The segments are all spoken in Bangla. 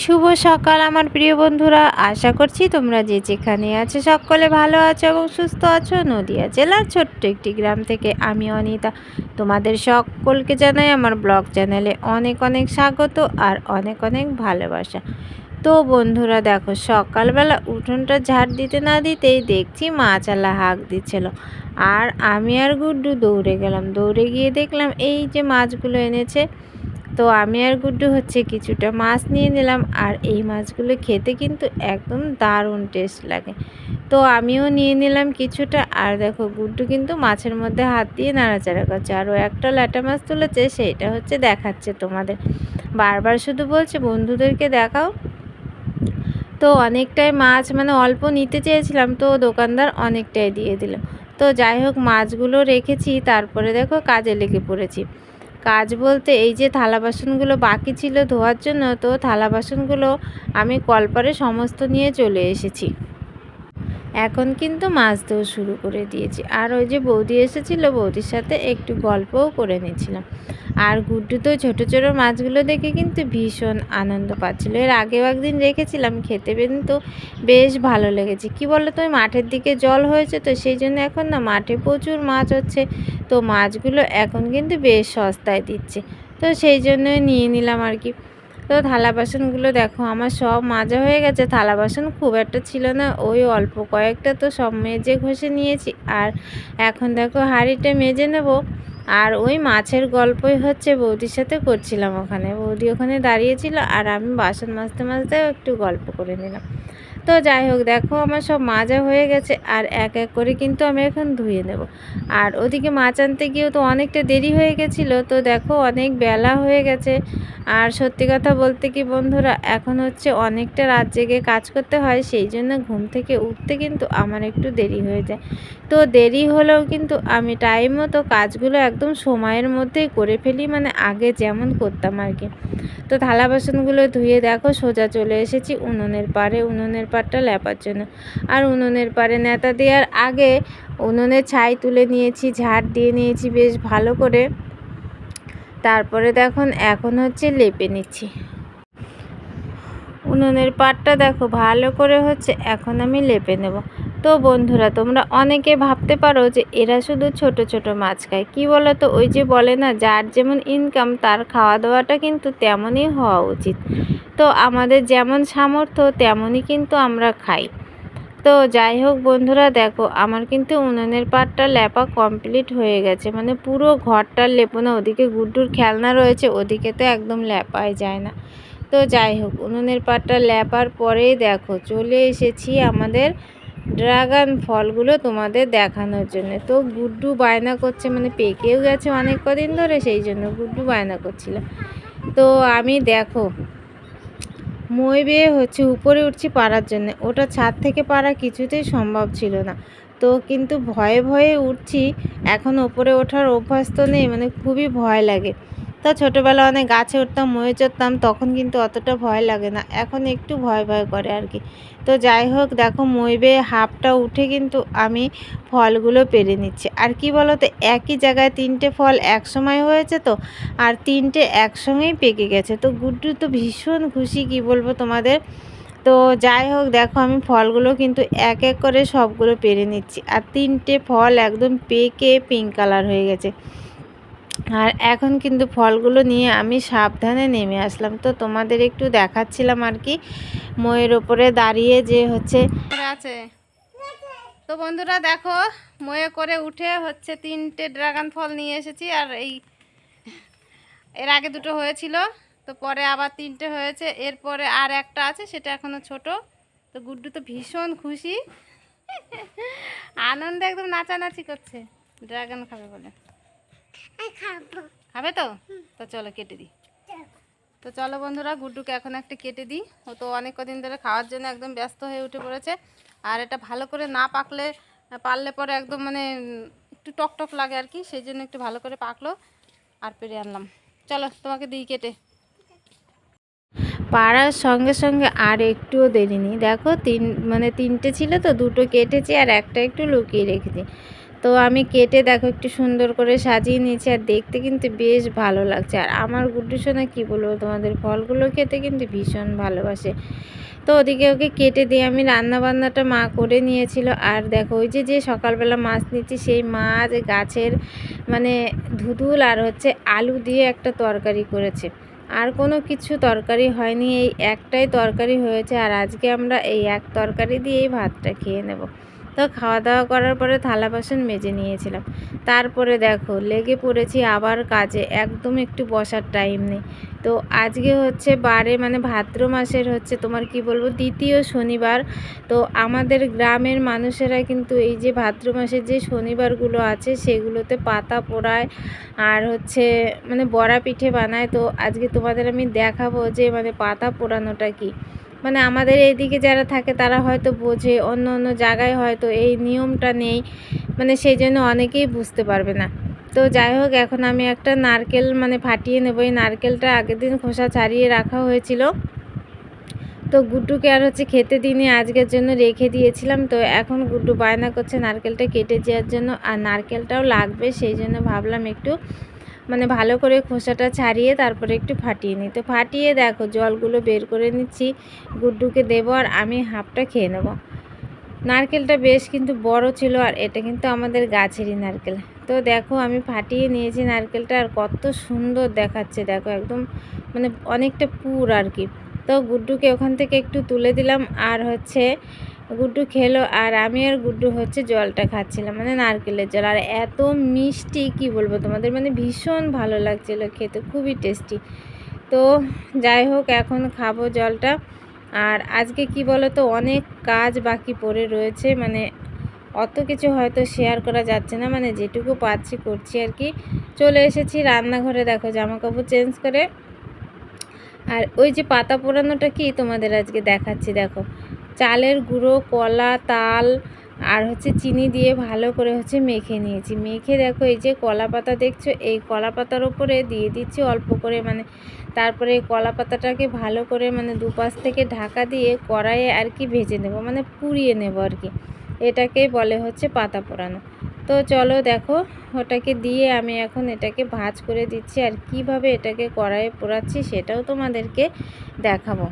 শুভ সকাল আমার প্রিয় বন্ধুরা। আশা করছি তোমরা যে যেখানে আছো সকলে ভালো আছো এবং সুস্থ আছো। নদিয়া জেলার ছোট্ট একটি গ্রাম থেকে আমি অনিতা। তোমাদের সকলকে জানাই আমার ব্লগ চ্যানেলে অনেক অনেক স্বাগত আর অনেক অনেক ভালোবাসা। তো বন্ধুরা দেখো, সকালবেলা উঠোনটা ঝাড় দিতে না দিতেই দেখছি মাছালা হাঁক দিচ্ছিল। আর আমি আর গুড্ডু দৌড়ে গেলাম। দৌড়ে গিয়ে দেখলাম এই যে মাছগুলো এনেছে তো আমি আর গুড্ডু হচ্ছে কিছুটা মাছ নিয়ে নিলাম আর এই মাছগুলো খেতে কিন্তু একদম দারুণ টেস্ট লাগে। তো আমিও নিয়ে নিলাম কিছুটা আর দেখো গুড্ডু কিন্তু মাছের মধ্যে হাত দিয়ে নাড়াচাড়া করছে আর একটা ল্যাটা মাছ তুলেছে সেইটা হচ্ছে দেখাচ্ছে তোমাদের। বারবার শুধু বলছে, বন্ধুদেরকে দেখাও। তো অনেকটাই মাছ মানে অল্প নিতে চেয়েছিলাম তো দোকানদার অনেকটাই দিয়ে দিল। তো যাই হোক, মাছগুলো রেখেছি, তারপরে দেখো কাজে লেগে পড়েছি। কাজ বলতে এই যে থালা বাসনগুলো বাকি ছিল ধোয়ার জন্য, তো থালা বাসনগুলো আমি কলপারে সমস্ত নিয়ে চলে এসেছি। এখন কিন্তু মাছ ধোয়া শুরু করে দিয়েছি। আর ওই যে বৌদি এসেছিল, বৌদির সাথে একটু গল্পও করে নিয়েছিলাম। আর গুড্ডু তো ছোটো ছোটো মাছগুলো দেখে কিন্তু ভীষণ আনন্দ পাচ্ছিলো। এর আগেও একদিন রেখেছিলাম, খেতে কিন্তু বেশ ভালো লেগেছে। কি বলো তো মাঠের দিকে জল হয়েছে তো, সেই জন্য এখন না মাঠে প্রচুর মাছ হচ্ছে। তো মাছগুলো এখন কিন্তু বেশ সস্তায় দিচ্ছে। তো সেই জন্যই নিয়ে নিলাম আর কি। তো থালা বাসনগুলো দেখো, আমার সব মাজা হয়ে গেছে। থালা বাসন খুব একটা ছিল না, ওই অল্প কয়েকটা তো সব মেজে ঘষে নিয়েছি। আর এখন দেখো হাঁড়িটা মেজে নেব। আর ওই মাছের গল্পই হচ্ছে বৌদির সাথে করছিলাম ওখানে। বৌদি ওখানে দাঁড়িয়েছিল আর আমি বাসন মাজতে মাজতে একটু গল্প করে নিলাম। তো যাই হোক, দেখো আমার সব মাজা হয়ে গেছে আর এক এক করে কিন্তু আমি এখন ধুয়ে নেব। আর ওদিকে মাছ আনতে গিয়েও তো অনেকটা দেরি হয়ে গেছিল, তো দেখো অনেক বেলা হয়ে গেছে। আর সত্যি কথা বলতে কি বন্ধুরা, এখন হচ্ছে অনেকটা রাত জেগে কাজ করতে হয়, সেই জন্য ঘুম থেকে উঠতে কিন্তু আমার একটু দেরি হয়ে যায়। তো দেরি হলেও কিন্তু আমি টাইম মতো কাজগুলো একদম সময়ের মধ্যেই করে ফেলি মানে আগে যেমন করতাম আর কি। তো থালা বাসনগুলো ধুয়ে দেখো সোজা চলে এসেছি উনুনের পাড়ে। উনুনের পাড়টা লেপার জন্য আর উনুনের পারে নেতা দেওয়ার আগে উনুনে ছাই তুলে নিয়েছি, ঝাড় দিয়ে নিয়েছি বেশ ভালো করে। তারপরে দেখুন, এখন হচ্ছে লেপে নিচ্ছি। উনুনের পাটটা দেখো, ভালো করে হচ্ছে, এখন আমি লেপে নেব। তো বন্ধুরা, তোমরা অনেকে ভাবতে পারো যে এরা শুধু ছোট ছোট মাছ খায়। কী বলো তো ওই যে বলে না, যার যেমন ইনকাম তার খাওয়া দাওয়াটা কিন্তু তেমনই হওয়া উচিত। তো আমাদের যেমন সামর্থ্য, তেমনই কিন্তু আমরা খাই। তো যাই হোক বন্ধুরা, দেখো, আমার কিন্তু উনুনের পাটটা লেপা কমপ্লিট হয়ে গেছে। মানে পুরো ঘরটার লেপো না ওদিকে গুড্ডুর খেলনা রয়েছে, ওদিকে তো একদম লেপাই যায় না। তো যাই হোক, উনুনের পাটটা লেপার পরেই দেখো, চলে এসেছি আমাদের ড্রাগন ফলগুলো তোমাদের দেখানোর জন্য। তো গুড্ডু বায়না করছে মানে পেকেও গেছে অনেক কদিন ধরে, সেই জন্য গুড্ডু বায়না করছিল। তো আমি দেখো, মই বেয়ে হচ্ছে উপরে উঠছি পারার জন্য। ওটা ছাদ থেকে পারা কিছুতেই সম্ভব ছিল না। তো কিন্তু ভয়ে ভয়ে উঠছি, এখন ওপরে ওঠার অভ্যাস তো নেই মানে খুবই ভয় লাগে। তা ছোটোবেলা অনেক গাছে উঠতাম ময়ে চড়তাম, তখন কিন্তু অতটা ভয় লাগে না। এখন একটু ভয় ভয় করে আর কি। তো যাই হোক, দেখো মই বেয়ে হাফটা উঠে কিন্তু আমি ফলগুলো পেরে নিচ্ছি। আর কি বলো তো একই জায়গায় তিনটে ফল এক সময় হয়েছে তো, আর তিনটে একসঙ্গেই পেকে গেছে। তো গুড্ডু তো ভীষণ খুশি, কি বলব তোমাদের? তো যাই হোক, দেখো আমি ফলগুলো কিন্তু এক এক করে সবগুলো পেরে নিচ্ছি। আর তিনটে ফল একদম পেকে পিঙ্ক কালার হয়ে গেছে। আর এখন কিন্তু ফলগুলো নিয়ে আমি সাবধানে নেমে আসলাম। তো তোমাদের একটু দেখাচ্ছিলাম আর কি, ময়ের ওপরে দাঁড়িয়ে যে হচ্ছে আছে? তো বন্ধুরা দেখো, ময়ে করে উঠে হচ্ছে তিনটে ড্রাগন ফল নিয়ে এসেছি আর এই এর আগে দুটো হয়েছিল, তো পরে আবার তিনটে হয়েছে। এরপরে আর একটা আছে, সেটা এখনও ছোট। তো গুড্ডু তো ভীষণ খুশি। আনন্দে একদম নাচানাচি করছে। ড্রাগন খাবে বলে। খাবে। তো? তো চলো কেটে দিই। তো চলো বন্ধুরা গুড্ডুকে এখন একটা কেটে দিই। ও তো অনেক কদিন ধরে খাওয়ার জন্য একদম ব্যস্ত হয়ে উঠে পড়েছে। আর এটা ভালো করে না পাকলে পারলে পরে একদম মানে একটু টক টক লাগে আর কি সেই জন্য একটু ভালো করে পাকলো আর পেরে আনলাম। চলো তোমাকে দিই কেটে। পাড়ার সঙ্গে সঙ্গে আর একটুও দেরি নেই। দেখো তিন মানে তিনটে ছিল তো দুটো কেটেছি আর একটা একটু লুকিয়ে রেখেছি। তো আমি কেটে দেখো একটু সুন্দর করে সাজিয়ে নিয়েছি আর দেখতে কিন্তু বেশ ভালো লাগছে। আর আমার গুড্ডু সোনা কী বলব, তোমাদের ফলগুলো খেতে কিন্তু ভীষণ ভালোবাসে। তো ওদিকে ওকে কেটে দিয়ে আমি রান্নাবান্নাটা মা করে নিয়েছিল। আর দেখো ওই যে যে সকালবেলা মাছ নিচ্ছি, সেই মাছ গাছের মানে ধুধুল আর হচ্ছে আলু দিয়ে একটা তরকারি করেছে। আর কোনো কিছু তরকারি হয়নি, এই একটাই তরকারি হয়েছে। আর আজকে আমরা এই এক তরকারি দিয়েই ভাতটা খেয়ে নেব। তো খাওয়া দাওয়া করার পরে থালা বাসন মেজে নিয়েছিলাম। তারপরে দেখো, লেগে পড়েছি আবার কাজে, একদম একটু বসার টাইম নেই। তো আজকে হচ্ছে বারে মানে ভাদ্র মাসের হচ্ছে তোমার কি বলব, দ্বিতীয় শনিবার। তো আমাদের গ্রামের মানুষেরা কিন্তু এই যে ভাদ্র মাসের যে শনিবারগুলো আছে, সেগুলোতে পাতা পোড়ায় আর হচ্ছে মানে বড়া পিঠে বানায়। তো আজকে তোমাদের আমি দেখাবো যে মানে পাতা পোড়ানোটা কি। মানে আমাদের এইদিকে যারা থাকে, তারা হয়তো বোঝে, অন্য অন্য জায়গায় হয়তো এই নিয়মটা নেই মানে সেই জন্য অনেকেই বুঝতে পারবে না। তো যাই হোক, এখন আমি একটা নারকেল মানে ফাটিয়ে নেব। এই নারকেলটা আগের দিন খোসা ছাড়িয়ে রাখা হয়েছিল। তো গুড্ডুকে আর হচ্ছে খেতে দিনে আজকের জন্য রেখে দিয়েছিলাম। তো এখন গুড্ডু বায়না করছে নারকেলটা কেটে দেওয়ার জন্য। আর নারকেলটাও লাগবে, সেই জন্য ভাবলাম একটু মানে ভালো করে খোসাটা ছাড়িয়ে তারপরে একটু ফাটিয়ে নিই। তো ফাটিয়ে দেখো জলগুলো বের করে নিচ্ছি, গুড্ডুকে দেবো আর আমি হাফটা খেয়ে নেব। নারকেলটা বেশ কিন্তু বড় ছিল আর এটা কিন্তু আমাদের গাছেরই নারকেল। তো দেখো আমি ফাটিয়ে নিয়েছি নারকেলটা আর কত সুন্দর দেখাচ্ছে, দেখো একদম মানে অনেকটা পুর আর কি। তো গুড্ডুকে ওখান থেকে একটু তুলে দিলাম আর হচ্ছে গুড্ডু খেলো আর আমি আর গুড্ডু হচ্ছে জলটা খাচ্ছিলাম মানে নারকেলের জল। আর এত মিষ্টি, কি বলব তোমাদের মানে ভীষণ ভালো লাগছিল খেতে, খুবই টেস্টি তো যাই হোক, এখন খাব জলটা। আর আজকে কি বলো তো অনেক কাজ বাকি পড়ে রয়েছে মানে অত কিছু হয়তো শেয়ার করা যাচ্ছে না মানে যেটুকু পাচ্ছি করছি আর কি। চলে এসেছি রান্নাঘরে, দেখো জামা কাপড় চেঞ্জ করে। আর ওই যে পাতা পোড়ানোটা কি তোমাদের আজকে দেখাচ্ছি, দেখো। চালের গুঁড়ো, কলা, তাল আর হচ্ছে চিনি দিয়ে ভালো করে হচ্ছে মেখে নিয়েছি। মেখে দেখো এই যে কলা পাতা দেখছ, এই কলা পাতার ওপরে দিয়ে দিচ্ছি অল্প করে মানে তারপরে এই কলা পাতাটাকে ভালো করে মানে দুপাশ থেকে ঢাকা দিয়ে কড়াইয়ে আর কি ভেজে নেব মানে পুড়িয়ে নেব আর কি। এটাকেই বলে হচ্ছে পাতা পোড়ানো। তো চলো দেখো, ওটাকে দিয়ে আমি এখন এটাকে ভাজ করে দিচ্ছি আর কীভাবে এটাকে কড়াইয়ে পোড়াচ্ছি সেটাও তোমাদেরকে দেখাবো।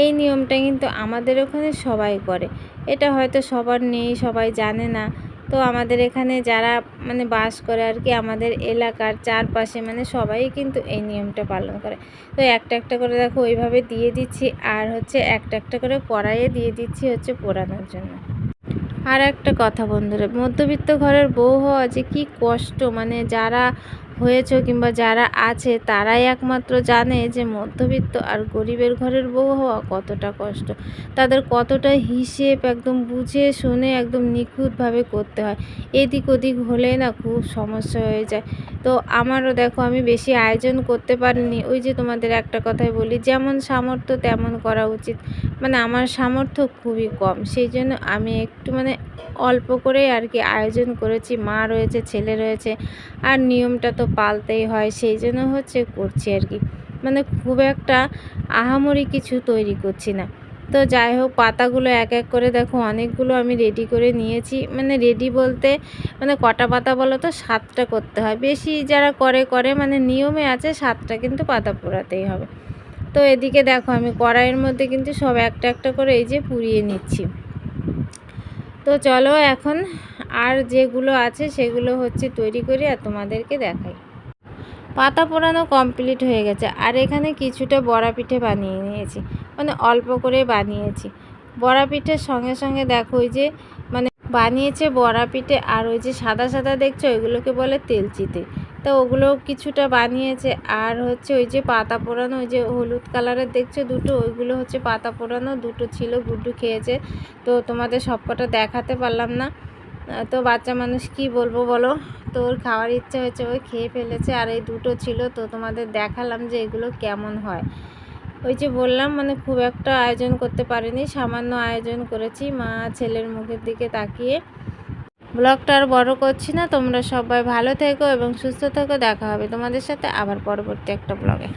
এই নিয়মটা কিন্তু আমাদের ওখানে সবাই করে। এটা হয়তো সবার নেই, সবাই জানে না। তো আমাদের এখানে যারা মানে বাস করে আর কি, আমাদের এলাকার চারপাশে মানে সবাই কিন্তু এই নিয়মটা পালন করে। তো একটা একটা করে দেখো ওইভাবে দিয়ে দিচ্ছি আর হচ্ছে একটা একটা করে কড়াইয়ে দিয়ে দিচ্ছি হচ্ছে পোড়ানোর জন্য। আর একটা কথা বন্ধুরা, মধ্যবিত্ত ঘরের বউ হওয়া যে কী কষ্ট মানে যারা হয়েছে কিংবা যারা আছে, তারাই একমাত্র জানে যে মধ্যবিত্ত আর গরিবের ঘরের বউ হওয়া কতটা কষ্ট। তাদের কতটা হিসেব একদম বুঝে শুনে একদম নিখুঁতভাবে করতে হয়। এদিক ওদিক হলে না খুব সমস্যা হয়ে যায়। তো আমারও দেখো, আমি বেশি আয়োজন করতে পারিনি। ওই যে তোমাদের একটা কথাই বলি, যেমন সামর্থ্য তেমন করা উচিত। মানে আমার সামর্থ্য খুবই কম। সেই জন্য আমি একটু মানে অল্প করে আর কি আয়োজন করেছি। মা রয়েছে, ছেলে রয়েছে, আর নিয়মটা তো পালতেই হয়, সেই জন্য হচ্ছে করছি আর কি। মানে খুব একটা আহামরি কিছু তৈরি করছি না। তো যাই হোক, পাতাগুলো এক এক করে দেখো, অনেকগুলো আমি রেডি করে নিয়েছি। মানে রেডি বলতে মানে কটা পাতা বলো তো, সাতটা করতে হয়। বেশি যারা করে করে মানে নিয়মে আছে, সাতটা কিন্তু পাতা পোড়াতেই হবে। তো এদিকে দেখো, আমি কড়াইয়ের মধ্যে কিন্তু সব একটা একটা করে এই যে পুড়িয়ে নিচ্ছি। তো চলো এখন আর যেগুলো আছে সেগুলো হচ্ছে তৈরি করি আর তোমাদেরকে দেখাই। পাতা পোড়ানো কমপ্লিট হয়ে গেছে। আর এখানে কিছুটা বড়া পিঠে বানিয়ে নিয়েছি। মানে অল্প করে বানিয়েছি। বড়া পিঠের সঙ্গে সঙ্গে দেখো ওই যে মানে বানিয়েছে বড়া পিঠে আর ওই যে সাদা সাদা দেখছ ওইগুলোকে বলে তেলচিতে। তো ওগুলো কিছুটা বানিয়েছে। আর হচ্ছে ওই যে পাতা পোড়ানো, ওই যে হলুদ কালারের দেখছ দুটো, ওইগুলো হচ্ছে পাতা পোড়ানো, দুটো ছিল, গুড্ডু খেয়েছে। তো তোমাদের সবকটা দেখাতে পারলাম না। তো বাচ্চা মানুষ কি বলব বলো? তো ওর খাওয়ার ইচ্ছা হয়েছে, ওই খেয়ে ফেলেছে, আর এই দুটো ছিল, তো তোমাদের দেখালাম যে এগুলো কেমন হয়। ওই যে বললাম মানে খুব একটা আয়োজন করতে পারিনি, সামান্য আয়োজন করেছি, মা ছেলের মুখের দিকে তাকিয়ে। ব্লগটা আর বড় করছি না, তোমরা সবাই ভালো থেকো এবং সুস্থ থেকো, দেখা হবে তোমাদের সাথে আবার পরবর্তী একটা ব্লগে।